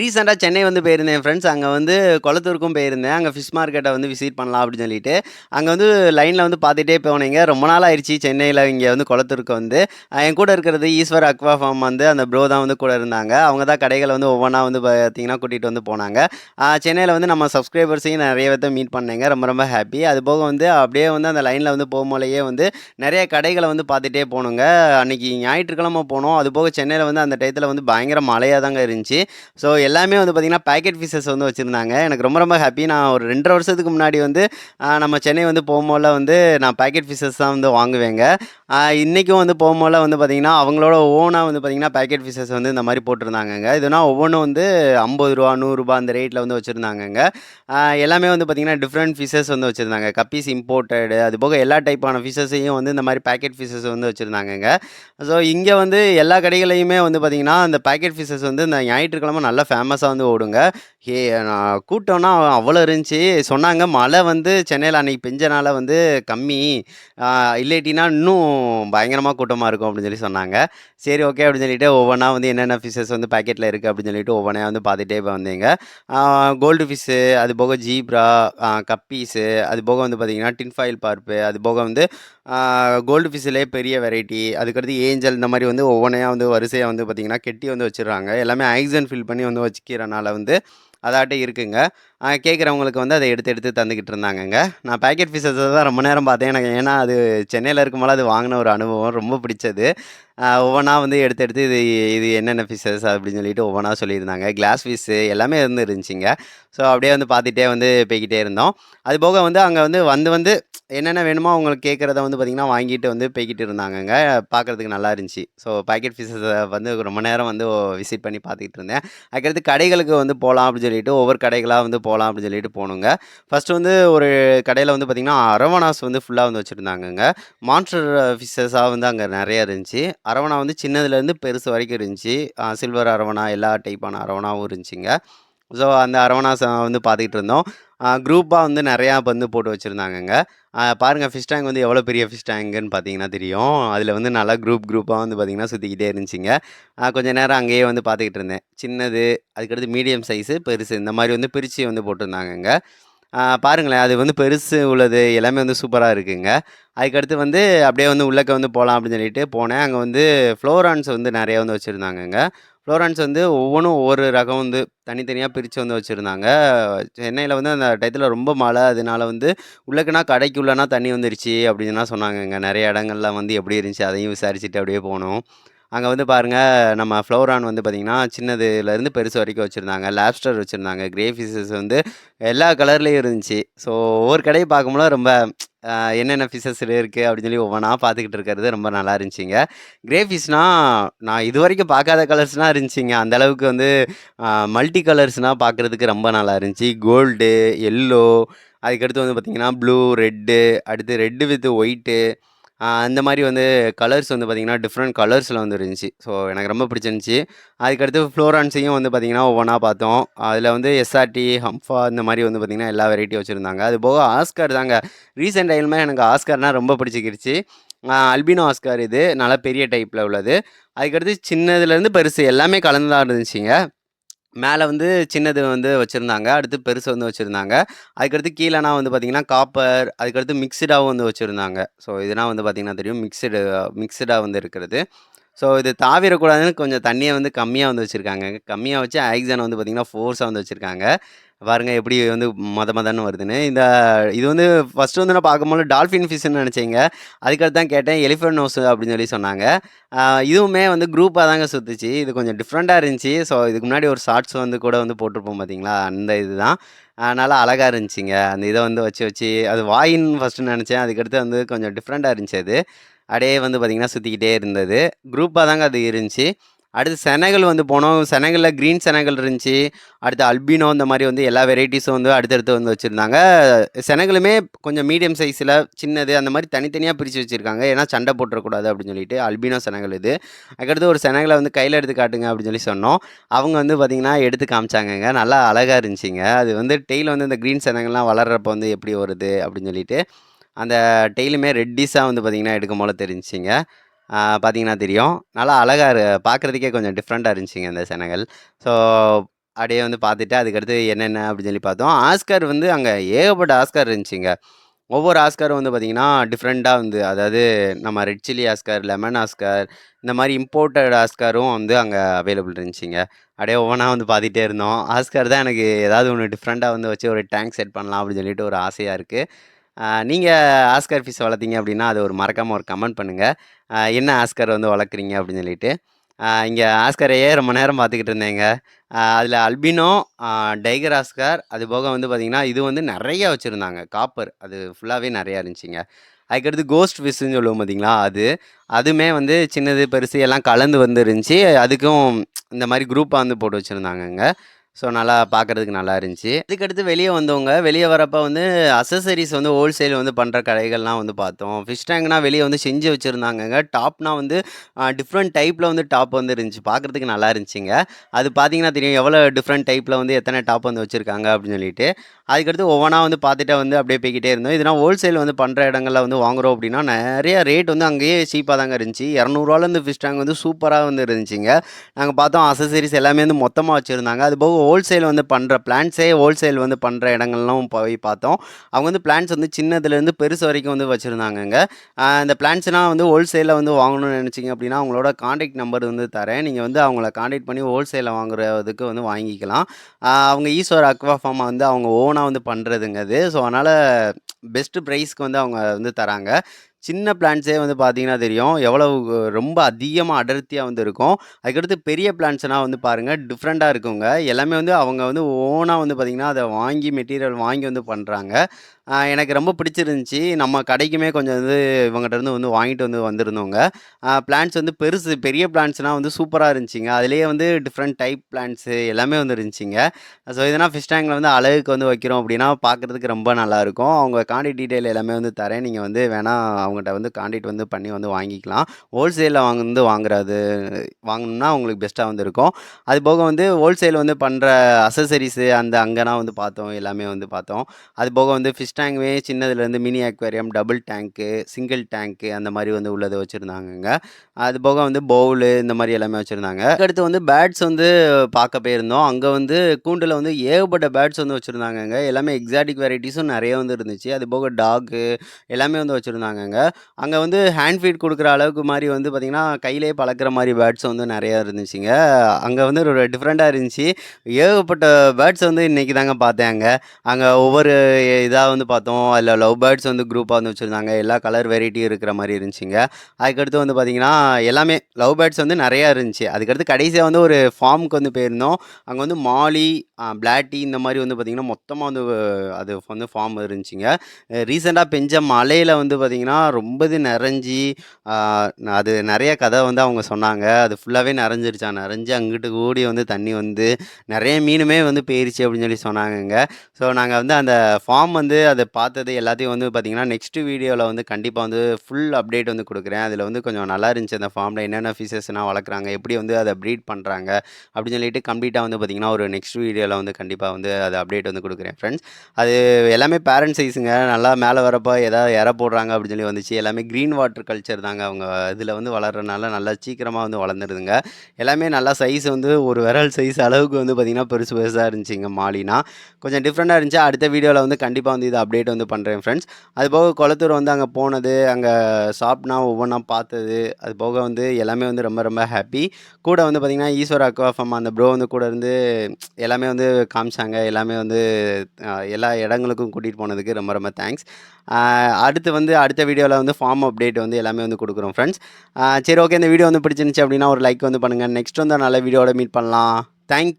ரீசெண்டாக சென்னை வந்து போயிருந்தேன் ஃப்ரெண்ட்ஸ். அங்கே வந்து குளத்தூருக்கும் போயிருந்தேன். அங்கே ஃபிஷ் மார்க்கெட்டை வந்து விசிட் பண்ணலாம் அப்படின்னு சொல்லிட்டு. அங்கே வந்து லைனில் வந்து பார்த்துட்டே போனேங்க. ரொம்ப நாள் ஆயிடுச்சு சென்னையில் இங்கே வந்து குளத்தூருக்கு வந்து. என் கூட இருக்கிறது ஈஸ்வர் அக்வா ஃபார்ம் வந்து அந்த ப்ரோ தான் வந்து கூட இருந்தாங்க. அவங்க தான் கடைகளை வந்து ஒவ்வொன்றா வந்து பார்த்தீங்கன்னா கூட்டிகிட்டு வந்து போனாங்க. சென்னையில் வந்து நம்ம சப்ஸ்கிரைபர்ஸையும் நிறைய பேத்த மீட் பண்ணேங்க. ரொம்ப ரொம்ப ஹாப்பி அது போக வந்து அப்படியே வந்து அந்த லைனில் வந்து போகும்போலேயே வந்து நிறைய கடைகளை வந்து பார்த்துட்டே போனோங்க. அன்றைக்கி ஞாயிற்றுக்கிழமை போனோம். அதுபோக சென்னையில் வந்து அந்த டயத்தில் வந்து பயங்கர மழையாக தாங்க இருந்துச்சு. ஸோ எல்லாமே வந்து பார்த்திங்கன்னா பேக்கெட் ஃபிஷஸ் வந்து வச்சுருந்தாங்க. எனக்கு ரொம்ப ரொம்ப ஹாப்பி நான் ஒரு 2 1/2 வருஷத்துக்கு முன்னாடி வந்து நம்ம சென்னை வந்து போகும்போல வந்து நான் பேக்கெட் ஃபிஷஸ் தான் வந்து வாங்குவேங்க. இன்றைக்கும் வந்து போகும்போல வந்து பார்த்திங்கன்னா அவங்களோட ஓனாக வந்து பார்த்திங்கன்னா பேக்கெட் ஃபிஷஸ் வந்து இந்த மாதிரி போட்டிருந்தாங்கங்க. இதுனா ஒவ்வொன்னும் வந்து ஐம்பது ரூபா நூறுரூபா அந்த ரேட்டில் வந்து வச்சுருந்தாங்கங்க. எல்லாமே வந்து பார்த்தீங்கன்னா, டிஃப்ரெண்ட் ஃபிஷஸ் வந்து வச்சுருந்தாங்க. கப்பீஸ் இம்போர்டட் அது போக எல்லா டைப்பான ஃபிஷஸையும் வந்து இந்த மாதிரி பேக்கெட் ஃபிஷஸ் வந்து வச்சுருந்தாங்கங்க. ஸோ இங்கே வந்து எல்லா கடைகளையுமே வந்து பார்த்திங்கன்னா அந்த பேக்கெட் ஃபிஷஸ் வந்து இந்த ஞாயிற்றுக்கிழமை நல்லா ஃபேமஸாக வந்து ஓடுங்க. ஏ கூட்டம்னா அவ்வளோ இருந்துச்சு. சொன்னாங்க மழை வந்து சென்னையில் அன்னைக்கு பெஞ்சனால வந்து கம்மி. அ இல்லாட்டினா இன்னும் பயங்கரமாக கூட்டமாக இருக்கும் அப்படின்னு சொல்லி சொன்னாங்க. சரி ஓகே அப்படின்னு சொல்லிட்டு ஒவ்வொன்றா வந்து என்னென்ன ஃபிஷஸ் வந்து பேக்கெட்டில் இருக்குது அப்படின்னு சொல்லிட்டு ஒவ்வொன்றா வந்து பார்த்துட்டே வந்தேங்க. கோல்டு ஃபிஷ்ஷு, அது போக ஜீப்ரா, கப்பீஸு அது போக வந்து பார்த்திங்கன்னா டின் ஃபாயில் பார்ப்பு, அதுபோக வந்து கோல்டு ஃபிஷ்லேயே பெரிய வெரைட்டி, அதுக்கடுத்து ஏஞ்சல் இந்த மாதிரி வந்து ஒவ்வொன்றையாக வந்து வரிசையாக வந்து பார்த்திங்கன்னா கெட்டி வந்து வச்சுடுறாங்க. எல்லாமே ஆக்சிஜன் ஃபில் பண்ணி வந்து வச்சுக்கிறனால வந்து அதாட்டே இருக்குங்க. கேட்குறவங்களுக்கு வந்து அதை எடுத்து எடுத்து தந்துக்கிட்டு இருந்தாங்கங்க. நான் பேக்கெட் ஃபிஷஸ தான் ரொம்ப நேரம் பார்த்தேன். எனக்கு ஏன்னா அது சென்னையில் இருக்கும்போது அது வாங்கின ஒரு அனுபவம். ரொம்ப பிடிச்சது. ஒவ்வொன்றா வந்து எடுத்து எடுத்து இது இது என்னென்ன ஃபிஷஸ் அப்படின்னு சொல்லிட்டு ஒவ்வொன்றா சொல்லியிருந்தாங்க. கிளாஸ் ஃபிஷ்ஷு எல்லாமே வந்து இருந்துச்சுங்க. ஸோ அப்படியே வந்து பார்த்துட்டே வந்து போய்கிட்டே இருந்தோம். அதுபோக வந்து அங்கே வந்து வந்து வந்து என்னென்ன வேணுமோ அவங்களுக்கு கேட்குறத வந்து பார்த்திங்கன்னா வாங்கிட்டு வந்து போய்கிட்டு இருந்தாங்கங்க. பார்க்கறதுக்கு நல்லா இருந்துச்சு. ஸோ பேக்கெட் ஃபிஷஸ வந்து ரொம்ப நேரம் வந்து விசிட் பண்ணி பார்த்துக்கிட்டு இருந்தேன். அதுக்கடுத்து கடைகளுக்கு வந்து போகலாம் அப்படின்னு சொல்லிட்டு ஒவ்வொரு கடைகளாக வந்து போகலாம் அப்படின்னு சொல்லிட்டு போனோங்க. ஃபர்ஸ்ட்டு வந்து ஒரு கடையில் வந்து பார்த்தீங்கன்னா, அரவணாஸ் வந்து ஃபுல்லாக வந்து வச்சுருந்தாங்கங்க மான்ஸ்டர் ஃபிஷஸாக வந்து அங்கே நிறையா இருந்துச்சு. அரவணா வந்து சின்னதுலேருந்து பெருசு வரைக்கும் இருந்துச்சு. சில்வர் அரவணா, எல்லா டைப்பான அரவணாவும் இருந்துச்சுங்க. ஸோ அந்த அரவணாசம் வந்து பார்த்துக்கிட்டு இருந்தோம். குரூப்பாக வந்து நிறையா வந்து போட்டு வச்சுருந்தாங்கங்க பாருங்கள் ஃபிஷ் டேங்க் வந்து எவ்வளோ பெரிய ஃபிஷ் டேங்குன்னு பார்த்தீங்கன்னா தெரியும். அதில் வந்து நல்லா குரூப் குரூப்பாக வந்து பார்த்தீங்கன்னா, சுத்திக்கிட்டே இருந்துச்சுங்க. கொஞ்சம் நேரம் அங்கேயே வந்து பார்த்துக்கிட்டு இருந்தேன். சின்னது, அதுக்கடுத்து மீடியம் சைஸு, பெருசு இந்த மாதிரி வந்து பிரித்து வந்து போட்டிருந்தாங்கங்க. பாருங்களேன் அது வந்து பெருசு உள்ளது எல்லாமே வந்து சூப்பராக இருக்குங்க. அதுக்கடுத்து வந்து அப்படியே வந்து உள்ளக்க வந்து போகலாம் அப்படின்னு சொல்லிட்டு போனேன். அங்கே வந்து ஃப்ளோரான்ஸ் வந்து நிறையா வந்து வச்சுருந்தாங்கங்க ஃப்ளோரான்ஸ் வந்து ஒவ்வொன்றும் ஒவ்வொரு ரகம் வந்து தனித்தனியாக பிரித்து வந்து வச்சுருந்தாங்க சென்னையில் வந்து அந்த டயத்தில் ரொம்ப மழை. அதனால வந்து உள்ளக்கனா கடைக்கு உள்ளனா தண்ணி வந்துருச்சு அப்படின்லாம் சொன்னாங்கங்க. நிறைய இடங்கள்லாம் வந்து எப்படி இருந்துச்சு அதையும் விசாரிச்சுட்டு அப்படியே போனோம். அங்கே வந்து பாருங்கள் நம்ம ஃப்ளோரான் வந்து பார்த்திங்கன்னா சின்னதுலேருந்து பெருசு வரைக்கும் வச்சுருந்தாங்க லாப்ஸ்டர் வச்சுருந்தாங்க கிரே ஃபிஷஸ் வந்து எல்லா கலர்லேயும் இருந்துச்சு. ஸோ ஒவ்வொரு கடையை பார்க்கும்போது ரொம்ப என்னென்ன ஃபிஷஸ் இருக்குது அப்படின்னு சொல்லி ஒவ்வொன்றா பார்த்துக்கிட்டு இருக்கிறது ரொம்ப நல்லா இருந்துச்சிங்க கிரே நான் நான் இதுவரைக்கும் பார்க்காத கலர்ஸ்லாம் இருந்துச்சிங்க அந்த அளவுக்கு வந்து மல்டி கலர்ஸ்னால் பார்க்கறதுக்கு ரொம்ப நல்லா இருந்துச்சு. கோல்டு, எல்லோ அதுக்கடுத்து வந்து பார்த்திங்கன்னா ப்ளூ, ரெட்டு அடுத்து ரெட்டு வித் ஒயிட்டு அ அந்த மாதிரி வந்து கலர்ஸ் வந்து பார்த்தீங்கன்னா, டிஃப்ரெண்ட் கலர்ஸ்ல வந்து இருந்துச்சு. ஸோ எனக்கு ரொம்ப பிடிச்சிருந்துச்சு. அதுக்கடுத்து ஃப்ளோரான்ஸையும் வந்து பார்த்தீங்கன்னா, ஒவ்வொன்னா பார்த்தோம். அதில வந்து எஸ்ஆர்டி, ஹம்ஃபா இந்த மாதிரி வந்து பார்த்தீங்கன்னா, எல்லா வெரைட்டியும் வச்சிருந்தாங்க. அதுபோக ஆஸ்கார் தாங்க. ரீசெண்ட் டைம்ல எனக்கு ஆஸ்கார்னா ரொம்ப பிடிச்சிக்கிருச்சு. அ அல்பினோ ஆஸ்கார் இது. நல்லா பெரிய டைப்ல உள்ளது. அதுக்கடுத்து சின்னதுலேருந்து பெருசு எல்லாமே கலந்து தான் இருந்துச்சுங்க. மேலே வந்து சின்னது வந்து வச்சுருந்தாங்க. அடுத்து பெருசு வந்து வச்சுருந்தாங்க. அதுக்கடுத்து கீழேனா வந்து பார்த்திங்கன்னா காப்பர் அதுக்கடுத்து மிக்சடாகவும் வந்து வச்சுருந்தாங்க. ஸோ இதெல்லாம் வந்து பார்த்திங்கன்னா தெரியும். மிக்சடு மிக்சடாக வந்து இருக்கிறது. ஸோ இது தாவிடக்கூடாதுன்னு கொஞ்சம் தண்ணியை வந்து கம்மியாக வந்து வச்சுருக்காங்க. கம்மியாக வச்சு ஆக்சிஜன் வந்து பார்த்திங்கன்னா ஃபோர்ஸாக வந்து வச்சுருக்காங்க. பாருங்க எப்படி வந்து மத மதன்னு வருதுன்னு. இந்த இது வந்து ஃபர்ஸ்ட்டு வந்து நான் பார்க்கும்போது டால்ஃபின் ஃபிஷ்ன்னு நினச்சிங்க அதுக்கடுத்து தான் கேட்டேன் எலிஃபென்ட் நோஸ் அப்படின்னு சொல்லி சொன்னாங்க. இதுவுமே வந்து குரூப்பாக தாங்க சுற்றுச்சு இது கொஞ்சம் டிஃப்ரெண்ட்டாக இருந்துச்சு. ஸோ இதுக்கு முன்னாடி ஒரு ஷார்ட்ஸ் வந்து கூட வந்து போட்டிருப்போம் பார்த்தீங்களா? அந்த இதுதான். அ நல்லா அழகாக இருந்துச்சுங்க. அந்த இதை வந்து வச்சு வச்சு அது வாயின்னு ஃபஸ்ட்டு நினச்சேன் அதுக்கடுத்து வந்து கொஞ்சம் டிஃப்ரெண்ட்டாக இருந்துச்சு அது. அப்படியே வந்து பார்த்திங்கன்னா சுற்றிக்கிட்டே இருந்தது. குரூப்பாக தாங்க அது இருந்துச்சு. அடுத்து செனகல் வந்து போனோம். செனகலில் க்ரீன் செனகல் இருந்துச்சு. அடுத்து அல்பினோ இந்த மாதிரி வந்து எல்லா வெரைட்டிஸும் வந்து அடுத்தடுத்து வந்து வச்சுருந்தாங்க செனகலுமே கொஞ்சம் மீடியம் சைஸில் சின்னது அந்த மாதிரி தனித்தனியாக பிரித்து வச்சுருக்காங்க ஏன்னா சண்டை போட்டுறக்கூடாது அப்படின்னு சொல்லிட்டு. அல்பினோ செனகல் இது. அதுக்கடுத்து ஒரு செனகலை வந்து கையில் எடுத்து காட்டுங்க அப்படின்னு சொல்லி சொன்னோம். அவங்க வந்து பார்த்திங்கன்னா எடுத்து காமிச்சாங்கங்க. நல்லா அழகாக இருந்துச்சுங்க. அது வந்து டெய்லில் வந்து இந்த க்ரீன் செனகல்லாம் வளர்கிறப்ப வந்து எப்படி வருது அப்படின்னு சொல்லிட்டு. அந்த டெய்லுமே ரெட்டிஸாக வந்து பார்த்திங்கன்னா எடுக்கும் போல தெரிஞ்சிங்க பார்த்தீங்கன்னா தெரியும். நல்லா அழகாக இரு பார்க்கறதுக்கே கொஞ்சம் டிஃப்ரெண்ட்டாக இருந்துச்சுங்க இந்த செனகல். ஸோ அப்படியே வந்து பார்த்துட்டு அதுக்கடுத்து என்னென்ன அப்படின்னு சொல்லி பார்த்தோம். ஆஸ்கர் வந்து அங்கே ஏகப்பட்ட ஆஸ்கர் இருந்துச்சுங்க. ஒவ்வொரு ஆஸ்கரும் வந்து பார்த்திங்கன்னா டிஃப்ரெண்ட்டாக வந்து அதாவது நம்ம red chilli oscar lemon oscar இந்த மாதிரி இம்போர்ட்டட் ஆஸ்கரும் வந்து அங்கே அவைலபிள் இருந்துச்சுங்க. அப்படியே ஒவ்வொன்றா வந்து பார்த்துட்டே இருந்தோம். ஆஸ்கர் தான் எனக்கு ஏதாவது ஒன்று டிஃப்ரெண்ட்டாக வந்து வச்சு ஒரு டேங்க் செட் பண்ணலாம் அப்படின்னு சொல்லிட்டு ஒரு ஆசையாக இருக்குது நீங்கள் ஆஸ்கர் ஃபிஷ் வளர்த்தீங்க அப்படின்னா அது ஒரு மறக்காமல் ஒரு கமெண்ட் பண்ணுங்கள் என்ன ஆஸ்கர் வந்து வளர்க்குறீங்க அப்படின்னு சொல்லிட்டு. இங்கே ஆஸ்கரையே ரொம்ப நேரம் பார்த்துக்கிட்டு இருந்தேங்க. அதில் அல்பினோ டைகர் ஆஸ்கர் அது போக வந்து பார்த்திங்கன்னா இது வந்து நிறைய வச்சுருந்தாங்க. காப்பர் அது ஃபுல்லாகவே நிறையா இருந்துச்சுங்க. அதுக்கடுத்து கோஸ்ட் ஃபிஷ்ஷுன்னு சொல்லுவோம் பார்த்திங்களா அது. அதுவுமே வந்து சின்னது பெருசு எல்லாம் கலந்து வந்துருந்துச்சி அதுக்கும் இந்த மாதிரி குரூப்பாக வந்து போட்டு வச்சுருந்தாங்கங்க. ஸோ நல்லா பார்க்குறதுக்கு நல்லா இருந்துச்சு. அதுக்கடுத்து வெளியே வந்தவங்க வெளியே வரப்போ வந்து அசசரிஸ் வந்து ஹோல்சேல் வந்து பண்ணுற கடைகள்லாம் வந்து பார்த்தோம். ஃபிஷ் டேங்க்னா வெளியே வந்து செஞ்சு வச்சுருந்தாங்கங்க. டாப்னா வந்து டிஃப்ரெண்ட் டைப்பில் வந்து டாப் வந்து இருந்துச்சு. பார்க்குறதுக்கு நல்லா இருந்துச்சுங்க. அது பார்த்தீங்கன்னா தெரியும் எவ்வளோ டிஃப்ரெண்ட் டைப்பில் வந்து எத்தனை டாப் வந்து வச்சுருக்காங்க அப்படின்னு சொல்லிட்டு. அதுக்கடுத்து ஒவ்வொன்றா வந்து பார்த்துட்டே வந்து அப்படியே போய்கிட்டே இருந்தோம். இதெல்லாம் ஹோல்சேல் வந்து பண்ணுற இடங்களில் வந்து வாங்குறோம் அப்படின்னா நிறைய ரேட் வந்து அங்கேயே சீப்பாக தாங்க இருந்துச்சு. இரநூறுவாலேருந்து ஃபிஷ் டேங்க் வந்து சூப்பராக வந்து இருந்துச்சுங்க. நாங்கள் பார்த்தோம் அசசரிஸ் எல்லாமே வந்து மொத்தமாக வச்சுருந்தாங்க. அது போக ஹோல்சேல் வந்து பண்ணுற பிளான்ஸே ஹோல்சேல் வந்து பண்ணுற இடங்கள்லாம் போய் பார்த்தோம். அவங்க வந்து பிளான்ஸ் வந்து சின்னதுலேருந்து பெருசு வரைக்கும் வந்து வச்சுருந்தாங்கங்க. இந்த பிளான்ஸ்னால் வந்து ஹோல்சேலில் வந்து வாங்கணும்னு நினச்சிங்க அப்படின்னா அவங்களோட காண்டாக்ட் நம்பர் வந்து தரேன். நீங்கள் வந்து அவங்கள காண்டாக்ட் பண்ணி ஹோல்சேலில் வாங்குறதுக்கு வந்து வாங்கிக்கலாம். அவங்க ஈஸ்வர் அக்வா ஃபார்மை வந்து அவங்க ஓனாக வந்து பண்ணுறதுங்க அது. ஸோ அதனால் பெஸ்ட்டு ப்ரைஸ்க்கு வந்து அவங்க வந்து தராங்க. சின்ன பிளான்ஸே வந்து பார்த்தீங்கன்னா தெரியும். எவ்வளவு ரொம்ப அதிகமாக அடர்த்தியாக வந்து இருக்கும். அதுக்கடுத்து பெரிய பிளான்ஸ்னால் வந்து பாருங்கள் டிஃப்ரெண்ட்டாக இருக்குங்க. எல்லாமே வந்து அவங்க வந்து ஓனாக வந்து பார்த்திங்கன்னா அதை வாங்கி மெட்டீரியல் வாங்கி வந்து பண்ணுறாங்க எனக்கு ரொம்ப பிடிச்சிருந்துச்சி. நம்ம கடைக்குமே கொஞ்சம் வந்து இவங்ககிட்டருந்து வந்து வாங்கிட்டு வந்து வந்திருந்தோங்க பிளான்ஸ் வந்து பெருசு பெரிய பிளான்ஸ்னால் வந்து சூப்பராக இருந்துச்சிங்க. அதுலேயே வந்து டிஃப்ரெண்ட் டைப் பிளான்ஸு எல்லாமே வந்து இருந்துச்சிங்க. ஸோ இதனால் ஃபிஷ் டேங்கில் வந்து அழகுக்கு வந்து வைக்கிறோம் அப்படின்னா பார்க்குறதுக்கு ரொம்ப நல்லாயிருக்கும் அவங்க காண்டாக்ட் டீட்டெயில் எல்லாமே வந்து தரேன். நீங்கள் வந்து வேணால் அவங்ககிட்ட வந்து காண்டாக்ட் வந்து பண்ணி வந்து வாங்கிக்கலாம். ஹோல்சேலில் வாங்க வந்து வாங்குறது வாங்கணும்னா உங்களுக்கு பெஸ்ட்டாக வந்து இருக்கும். அது போக வந்து ஹோல்சேல் வந்து பண்ணுற அசசரிஸு அந்த அங்கேனா வந்து பார்த்தோம். எல்லாமே வந்து பார்த்தோம். அது போக வந்து ஃபிஷ் டேங்குமே சின்னதுலேருந்து mini aquarium double tank single tank அந்த மாதிரி வந்து உள்ளதை வச்சுருந்தாங்கங்க. அது போக வந்து பவுலு இந்த மாதிரி எல்லாமே வச்சுருந்தாங்க. அடுத்து வந்து பேட்ஸ் வந்து பார்க்க போயிருந்தோம். அங்கே வந்து கூண்டில் வந்து ஏகப்பட்ட பேட்ஸ் வந்து வச்சுருந்தாங்கங்க. எல்லாமே எக்ஸாட்டிக் வெரைட்டிஸும் நிறைய வந்து இருந்துச்சு. அது போக டாகு எல்லாமே வந்து வச்சுருந்தாங்கங்க. அங்கே வந்து ஹேண்ட் ஃபீட் கொடுக்குற அளவுக்கு மாதிரி வந்து பார்த்திங்கன்னா கையிலே பழக்கிற மாதிரி பேர்ட்ஸ் வந்து நிறையா இருந்துச்சுங்க. அங்கே வந்து ஒரு டிஃப்ரெண்ட்டாக இருந்துச்சு. ஏகப்பட்ட பேர்ட்ஸ் வந்து இன்றைக்கி தாங்க பார்த்தேன் அங்கே அங்கே ஒவ்வொரு இதாக வந்து பார்த்தோம். அதில் லவ் பேர்ட்ஸ் வந்து குரூப்பாக வந்து வச்சுருந்தாங்க. எல்லா கலர் வெரைட்டியும் இருக்கிற மாதிரி இருந்துச்சுங்க. அதுக்கடுத்து வந்து பார்த்திங்கன்னா எல்லாமே லவ் பேர்ட்ஸ் வந்து நிறையா இருந்துச்சு. அதுக்கடுத்து கடைசியாக வந்து ஒரு ஃபார்முக்கு வந்து போயிருந்தோம். அங்கே வந்து மாலி பிளாட்டி இந்த மாதிரி வந்து பார்த்திங்கன்னா மொத்தமாக வந்து அது வந்து ஃபார்ம் இருந்துச்சுங்க. ரீசெண்டாக பெஞ்ச மலையில் வந்து பார்த்திங்கன்னா ரொம்பவே நிறைஞ்சி அது நிறைய கதை வந்து அவங்க சொன்னாங்க. அது ஃபுல்லாகவே நிறைஞ்சிருச்சா நிறைஞ்சு அங்கிட்டு கூடி வந்து தண்ணி வந்து நிறைய மீனுமே வந்து போயிருச்சு அப்படின்னு சொல்லி சொன்னாங்கங்க. ஸோ நாங்கள் வந்து அந்த ஃபார்ம் வந்து அதை பார்த்தது எல்லாத்தையும் வந்து பார்த்திங்கன்னா நெக்ஸ்ட் வீடியோவில் வந்து கண்டிப்பாக வந்து ஃபுல் அப்டேட் வந்து கொடுக்குறேன். அதில் வந்து கொஞ்சம் நல்லா இருந்துச்சு அந்த ஃபார்மில் என்னென்ன ஃபிஷஸ்லாம் வளர்க்குறாங்க எப்படி வந்து அதை ப்ரீட் பண்ணுறாங்க அப்படின்னு சொல்லிட்டு கம்ப்ளீட்டாக வந்து பார்த்திங்கன்னா ஒரு நெக்ஸ்ட் வீடியோவில் வந்து கண்டிப்பாக வந்து அதை அப்டேட் வந்து கொடுக்குறேன் ஃப்ரெண்ட்ஸ் அது எல்லாமே பேரண்ட் சைஸுங்க நல்லா மேலே வரப்போ எதாவது இற போடுறாங்க அப்படின்னு சொல்லி வந்துச்சு. எல்லாமே க்ரீன் வாட்டர் கல்ச்சர் தாங்க அவங்க. இதில் வந்து வளர்கிறனால நல்லா சீக்கிரமாக வந்து வளர்ந்துருதுங்க. எல்லாமே நல்லா சைஸ் வந்து ஒரு விரல் சைஸ் அளவுக்கு வந்து பார்த்திங்கன்னா பெருசு பெருசாக இருந்துச்சுங்க மாலினா. கொஞ்சம் டிஃப்ரெண்ட்டாக இருந்துச்சு. அடுத்த வீடியோவில் வந்து கண்டிப்பாக வந்து இதை அப்டேட் வந்து பண்ணுறேன் ஃப்ரெண்ட்ஸ் அது போக குளத்தூர் வந்து அங்கே போனது அங்கே ஷாப்னா ஒவ்வொன்றா பார்த்தது. அது போக வந்து எல்லாமே வந்து ரொம்ப ரொம்ப ஹாப்பி கூட வந்து பார்த்திங்கன்னா ஈஸ்வர் அக்வாஃபம் அந்த ப்ரோ வந்து கூட இருந்து எல்லாமே வந்து காமிச்சாங்க. எல்லாமே வந்து எல்லா இடங்களுக்கும் கூட்டிகிட்டு போனதுக்கு ரொம்ப ரொம்ப தேங்க்ஸ் அடுத்து வந்து அடுத்த வீடியோவில் வந்து ஃபார்ம் அப்டேட் வந்து எல்லாமே வந்து கொடுக்குறோம் ஃப்ரெண்ட்ஸ் சரி ஓகே இந்த வீடியோ வந்து பிடிச்சிருந்துச்சி அப்படின்னா ஒரு லைக் வந்து பண்ணுங்கள் நெக்ஸ்ட் வந்து நல்ல வீடியோட மீட் பண்ணலாம். தேங்க்